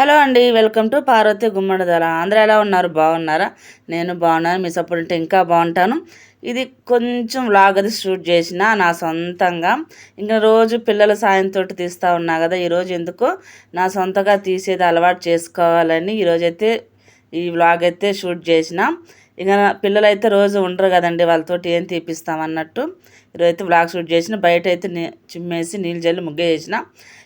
Hello అండి welcome to Parvati Gummadidala. అందరూ ఎలా ఉన్నారు? బాగున్నారా? నేను బాగున్నాను మీ సపోర్ట్ ఉంటే ఇంకా బాగుంటాను. ఇది కొంచెం వ్లాగ్ అది షూట్ చేసిన నా సొంతంగా. ఇంకా రోజు పిల్లల సాయంతో తీస్తూ ఉన్నా కదా ఈరోజు ఎందుకో నా సొంతగా తీసేది అలవాటు చేసుకోవాలని ఈరోజైతే ఈ వ్లాగ్ అయితే షూట్ చేసిన. ఇక పిల్లలు అయితే రోజు ఉండరు కదండి వాళ్ళతోటి ఏం తీపిస్తాం అన్నట్టు. ఈరోజైతే అయితే షూట్ చేసిన బయట అయితే చిమ్మేసి నీళ్ళు జల్లి ముగ్గే చేసిన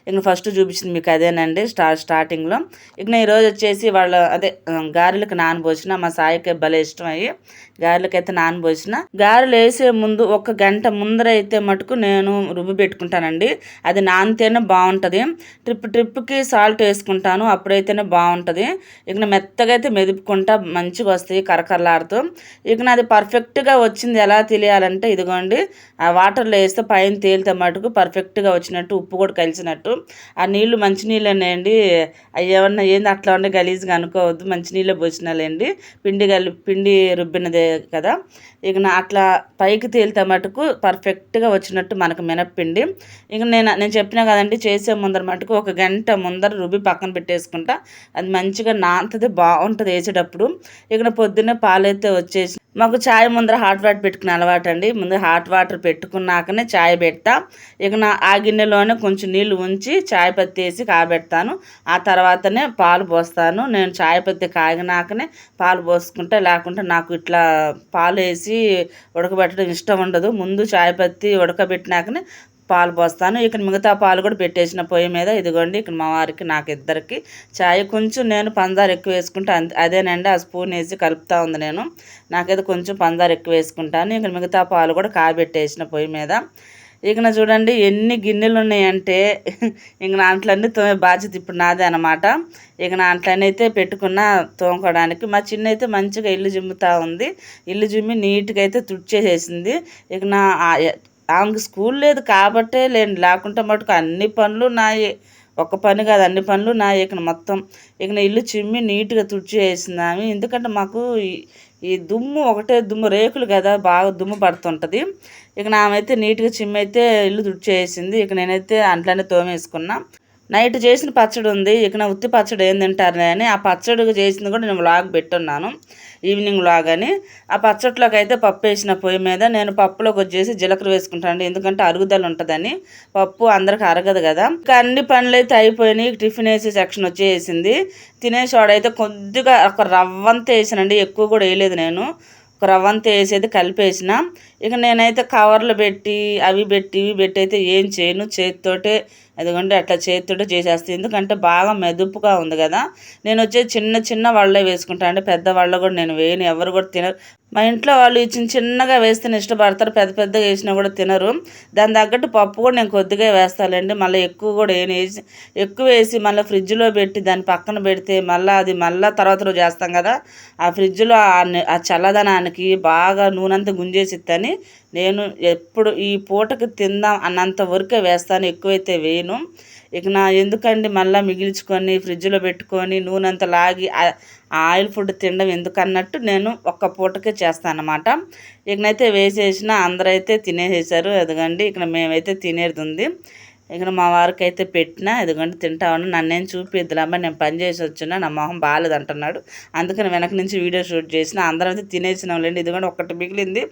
ఇక ఫస్ట్ చూపించింది మీకు అదేనండి స్టార్ స్టార్టింగ్లో. ఇక నేను ఈరోజు వచ్చేసి వాళ్ళ అదే గారెలకు నానబోసిన మా సాయికి భలే ఇష్టం అయ్యి గారెలకైతే నానబోసిన. గారెలు వేసే ముందు ఒక గంట ముందర అయితే మటుకు నేను రుబ్బి పెట్టుకుంటానండి. అది నానితేనే బాగుంటుంది. ట్రిప్ ట్రిప్కి సాల్ట్ వేసుకుంటాను అప్పుడైతేనే బాగుంటుంది. ఇక మెత్తగా అయితే మెదుపుకుంటా మంచిగా వస్తాయి కరకరలాడుతూ. ఇక నాది పర్ఫెక్ట్గా వచ్చింది ఎలా తెలియాలంటే ఇదిగోండి ఆ వాటర్లో వేస్తే పైన తేలితే మటుకు పర్ఫెక్ట్గా వచ్చినట్టు ఉప్పు కూడా కలిసినట్టు. ఆ నీళ్ళు మంచినీళ్ళనేయండి అవి ఏమన్నా ఏంది అట్లా ఉండే గలీజ్గా అనుకోవద్దు. మంచినీళ్ళే పోసినాలేండి పిండి గలి పిండి రుబ్బినదే కదా. ఇక నా అట్లా పైకి తేలితే మటుకు పర్ఫెక్ట్గా వచ్చినట్టు మనకు మినప్పిండి. ఇక నేను నేను చెప్పినా కదండి చేసే ముందర మటుకు ఒక గంట ముందర రుబ్బి పక్కన పెట్టేసుకుంటా. అది మంచిగా నాంతది బాగుంటుంది వేసేటప్పుడు. ఇక పొద్దున్నే పాలైతే వచ్చేసి మాకు చాయ్ ముందర హాట్ వాటర్ పెట్టుకునే అలవాటు అండి ముందు హాట్ వాటర్ పెట్టుకున్నాకనే చాయ్ పెడతా. ఇక నా ఆ గిన్నెలోనే కొంచెం నీళ్ళు ఉంచి చాయ్ పత్తి వేసి కాబెడతాను. ఆ తర్వాతనే పాలు పోస్తాను. నేను చాయ్ పత్తి కాగినాకనే పాలు పోసుకుంటా. లేకుంటే నాకు ఇట్లా పాలు వేసి ఉడకబెట్టడం ఇష్టం ఉండదు. ముందు చాయ్ పత్తి ఉడకబెట్టినాకనే పాలు పోస్తాను. ఇక్కడ మిగతా పాలు కూడా పెట్టేసిన పొయ్యి మీద ఇదిగోండి ఇక్కడ మా వారికి నాకు ఇద్దరికి చాయ్ కొంచెం నేను పందారు ఎక్కువ వేసుకుంటా. అంతే అదేనండి ఆ స్పూన్ వేసి కలుపుతా ఉంది నేను. నాకైతే కొంచెం పందారు ఎక్కువ వేసుకుంటాను. ఇక్కడ మిగతా పాలు కూడా కాబెట్టేసిన పొయ్యి మీద. ఇక చూడండి ఎన్ని గిన్నెలు ఉన్నాయంటే ఇంక నాంట్లన్నీ తోమే బాధ్యత ఇప్పుడు నాదే అనమాట ఇక నా అయితే పెట్టుకున్న తోముకోవడానికి. మా చిన్న అయితే మంచిగా ఇల్లు జిమ్ముతూ ఉంది. ఇల్లు జిమ్మి నీట్గా అయితే తుడిచేసేసింది. ఇక నా ఆమెకు స్కూల్ లేదు కాబట్టే లేండి. లేకుంటే మటుకు అన్ని పనులు నాయే. ఒక్క పని కాదు అన్ని పనులు నా ఇక మొత్తం. ఇక నా ఇల్లు చిమ్మి నీట్గా తుడిచి వేసింది ఆమె. ఎందుకంటే మాకు ఈ- ఈ దుమ్ము ఒకటే దుమ్ము రేకులు కదా బాగా దుమ్ము పడుతుంటుంది. ఇక నామైతే నీట్గా చిమ్మి అయితే ఇల్లు తుడిచి వేసింది. ఇక నేనైతే అంట్లనే తోమేసుకున్నా. నైట్ చేసిన పచ్చడి ఉంది. ఇక నా ఉత్తి పచ్చడి ఏం తింటారు అని ఆ పచ్చడి చేసింది కూడా నేను వ్లాగ్ పెట్టున్నాను. ఈవినింగ్ లాగానే అని ఆ పచ్చట్లోకి అయితే పప్పు వేసిన పొయ్యి మీద నేను పప్పులోకి వచ్చేసి జీలకర్ర వేసుకుంటాను ఎందుకంటే అరుగుదల ఉంటుందని. పప్పు అందరికి అరగదు కదా. ఇంకా అన్ని పనులు అయితే అయిపోయినాయి. టిఫిన్ వేసే సెక్షన్ వచ్చేసింది. తినేసేవాడైతే కొద్దిగా ఒక రవ్వంత వేసానండి. ఎక్కువ కూడా వేయలేదు నేను. ఒక రవ్వంతా వేసేది కలిపేసిన. ఇక నేనైతే కవర్లు పెట్టి అవి పెట్టి ఇవి పెట్టి అయితే ఏం చేయను. చేతితోటే అదిగోండి అట్లా చేతితోటే చేసేస్తాను ఎందుకంటే బాగా మెదుపుగా ఉంది కదా. నేను వచ్చే చిన్న చిన్న వాళ్ళే వేసుకుంటాను అంటే పెద్ద వాళ్ళు కూడా నేను వేయను. ఎవరు కూడా తినరు. మా ఇంట్లో వాళ్ళు చిన్న చిన్నగా వేస్తేనే ఇష్టపడతారు పెద్ద పెద్దగా వేసినా కూడా తినరు. దాని తగ్గట్టు పప్పు కూడా నేను కొద్దిగా వేస్తానండి మళ్ళీ ఎక్కువ కూడా ఏం వేసి ఎక్కువ వేసి మళ్ళీ ఫ్రిడ్జ్లో పెట్టి దాన్ని పక్కన పెడితే మళ్ళీ అది మళ్ళీ తర్వాత రోజు చేస్తాం కదా ఆ ఫ్రిడ్జ్లో ఆ చల్లదనానికి బాగా నూనెంతా గుంజేసిద్దని నేను ఎప్పుడు ఈ పూటకి తిందాం అన్నంత వరకే వేస్తాను ఎక్కువైతే వేయను. ఇక నా ఎందుకండి మళ్ళీ మిగిల్చుకొని ఫ్రిడ్జ్లో పెట్టుకొని నూనె అంతా లాగి ఆయిల్ ఫుడ్ తినడం ఎందుకన్నట్టు నేను ఒక్క పూటకే చేస్తాను అనమాట ఇకనైతే వేసేసిన అందరైతే తినేసేసారు ఎదగండి ఇక్కడ మేమైతే తినేది ఉంది. ఇక్కడ మా వారికి అయితే పెట్టిన ఎదుగండి తింటా ఉన్నా. నన్నేం చూపిద్దులమ్మ నేను పని చేసి వచ్చినా నా మొహం బాగాలేదు అంటున్నాడు. అందుకని వెనక నుంచి వీడియో షూట్ చేసిన అందరం అయితే తినేసినాం లేండి. ఇదిగోండి ఒక్కటి మిగిలింది.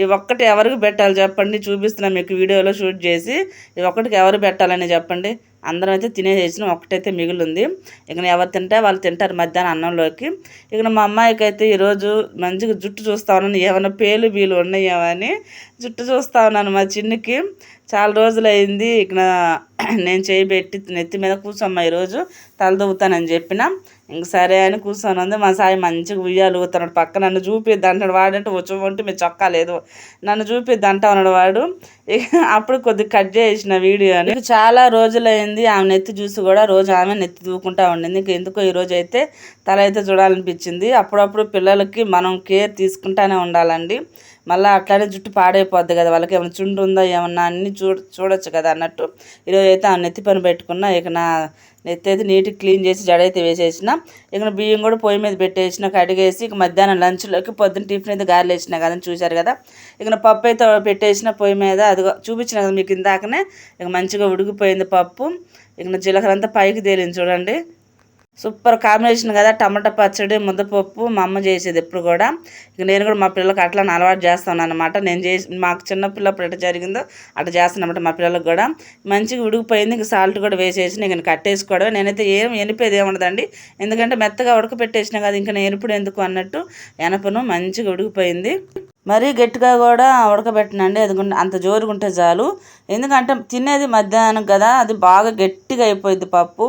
ఈ ఒక్కటి ఎవరికి పెట్టాలి చెప్పండి చూపిస్తున్నాం మీకు వీడియోలో షూట్ చేసి. ఈ ఒక్కటికి ఎవరు పెట్టాలని చెప్పండి? అందరం అయితే తినేసేసిన ఒకటైతే మిగిలింది. ఇక ఎవరు తింటే వాళ్ళు తింటారు మధ్యాహ్నం అన్నంలోకి. ఇక మా అమ్మాయికి అయితే ఈరోజు మంచిగా జుట్టు చూస్తా ఉన్నాను. ఏమైనా పేలు బీలు ఉన్నాయేమో అని జుట్టు చూస్తా ఉన్నాను మా చిన్నికి. చాలా రోజులు అయింది ఇక నేను చేయి పెట్టి నెత్తి మీద కూర్చోమ్మా ఈరోజు. తల చెప్పిన. ఇంక సరే అని కూర్చొని ఉంది మా సాయి మంచిగా ఉయ్యాలు ఊగుతున్నాడు. పక్క నన్ను చూపిద్ది అంటాడు. వాడంటే వచ్చి మీరు చొక్కా లేదు. నన్ను చూపిద్ది అంటా ఉన్నాడు వాడు. ఇక అప్పుడు కొద్దిగా కట్ చేసిన వీడియోని చాలా రోజులైంది. ఆమె నెత్తి చూసి కూడా రోజు ఆమె నెత్తి దూకుంటా ఉండింది. ఇంక ఎందుకో ఈ అయితే తల అయితే చూడాలనిపించింది. అప్పుడప్పుడు పిల్లలకి మనం కేర్ తీసుకుంటానే ఉండాలండి. మళ్ళీ అట్లానే జుట్టు పాడైపోద్ది కదా వాళ్ళకి ఏమైనా చుండు ఉందా ఏమన్నా అన్ని చూ చూడొచ్చు కదా అన్నట్టు. ఈరోజు అయితే ఆ నెత్తి పని పెట్టుకున్నా ఇక నా నెత్తి అయితే నీట్గా క్లీన్ చేసి జడ అయితే వేసేసిన. ఇక బియ్యం కూడా పొయ్యి మీద పెట్టేసిన కడిగేసి ఇక మధ్యాహ్నం లంచ్లోకి పొద్దున్న టిఫిన్ అయితే గారెలు వేసిన కదా చూశారు కదా. ఇక పప్పు అయితే పెట్టేసిన పొయ్యి మీద అది చూపించిన కదా మీకు ఇందాకనే ఇక మంచిగా ఉడికిపోయింది పప్పు. ఇక జీలకర్ర అంతా పైకి తేలింది చూడండి. సూపర్ కాంబినేషన్ కదా టమాటా పచ్చడి ముద్దపప్పు మా అమ్మ చేసేది ఎప్పుడు కూడా. ఇక నేను కూడా మా పిల్లలకి అట్లా అలవాటు చేస్తాను అనమాట నేను చేసి మాకు చిన్న పిల్లప్పుడు ఎట్లా జరిగిందో అట్లా చేస్తానమాట మా పిల్లలకు కూడా. మంచిగా ఉడికిపోయింది ఇంక సాల్ట్ కూడా వేసేసి ఇంక కట్టేసుకోవడం నేనైతే ఏం ఎనిపేది ఏముండదండి. ఎందుకంటే మెత్తగా ఉడకపెట్టేసినా కదా ఇంకా నేను ఎప్పుడు ఎందుకు అన్నట్టు ఎనపను మంచిగా ఉడికిపోయింది. మరీ గట్టిగా కూడా ఉడకబెట్టనండి. అది అంత జోరుగా ఉంటే చాలు. ఎందుకంటే తినేది మధ్యాహ్నం కదా అది బాగా గట్టిగా అయిపోయింది పప్పు.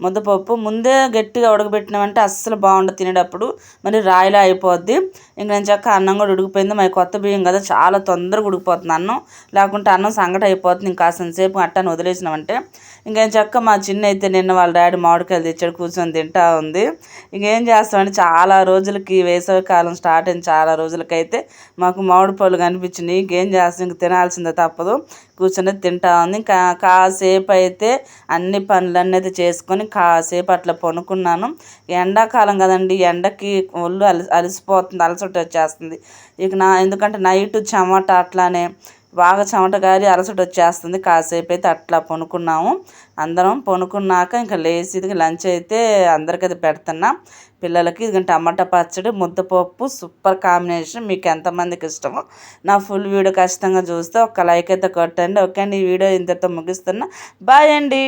ముద్దపప్పు ముందే గట్టిగా ఉడకబెట్టినామంటే అస్సలు బాగుండదు తినేటప్పుడు. మరి రాయిలా అయిపోద్ది. ఇంక నేను చక్క అన్నం కూడా ఉడికిపోయింది. మరి కొత్త బియ్యం కదా చాలా తొందరగా ఉడికిపోతుంది అన్నం. లేకుంటే అన్నం సంగటి అయిపోతుంది. ఇంకా కాసేపు అట్టని వదిలేసినామంటే ఇంకేం చక్క మా చిన్న అయితే నిన్న వాళ్ళ డాడీ మామిడికాయలు తెచ్చాడు కూర్చొని తింటా ఉంది. ఇంకేం చేస్తామంటే చాలా రోజులకి వేసవి కాలం స్టార్ట్ అయిన చాలా రోజులకైతే మాకు మామిడి పళ్ళు కనిపించినాయి. ఇంకేం చేస్తాం? ఇంక తినాల్సిందే తప్పదు. కూర్చొని తింటా ఉంది. ఇంకా కాసేపు అయితే అన్ని పనులన్నీ అయితే చేసుకొని కాసేపు అట్లా పనుకున్నాను. ఎండాకాలం కదండి ఎండకి ఒళ్ళు అలసి అలసిపోతుంది అలసట వచ్చేస్తుంది ఇక నా ఎందుకంటే నైట్ చెమట అట్లానే బాగా చెమట గారి అలసట వచ్చేస్తుంది కాసేపు అయితే అట్లా పనుకున్నాము. అందరం పనుకున్నాక ఇంకా లేచి ఇది లంచ్ అయితే అందరికైతే పెడుతున్నా. పిల్లలకి ఇది టమాటా పచ్చడి ముద్దపప్పు సూపర్ కాంబినేషన్. మీకు ఎంతమందికి ఇష్టమో నా ఫుల్ వీడియో ఖచ్చితంగా చూస్తే ఒక లైక్ అయితే కొట్టండి. ఓకే అండి ఈ వీడియో ఇంతతో ముగిస్తున్నా. బాయ్ అండి.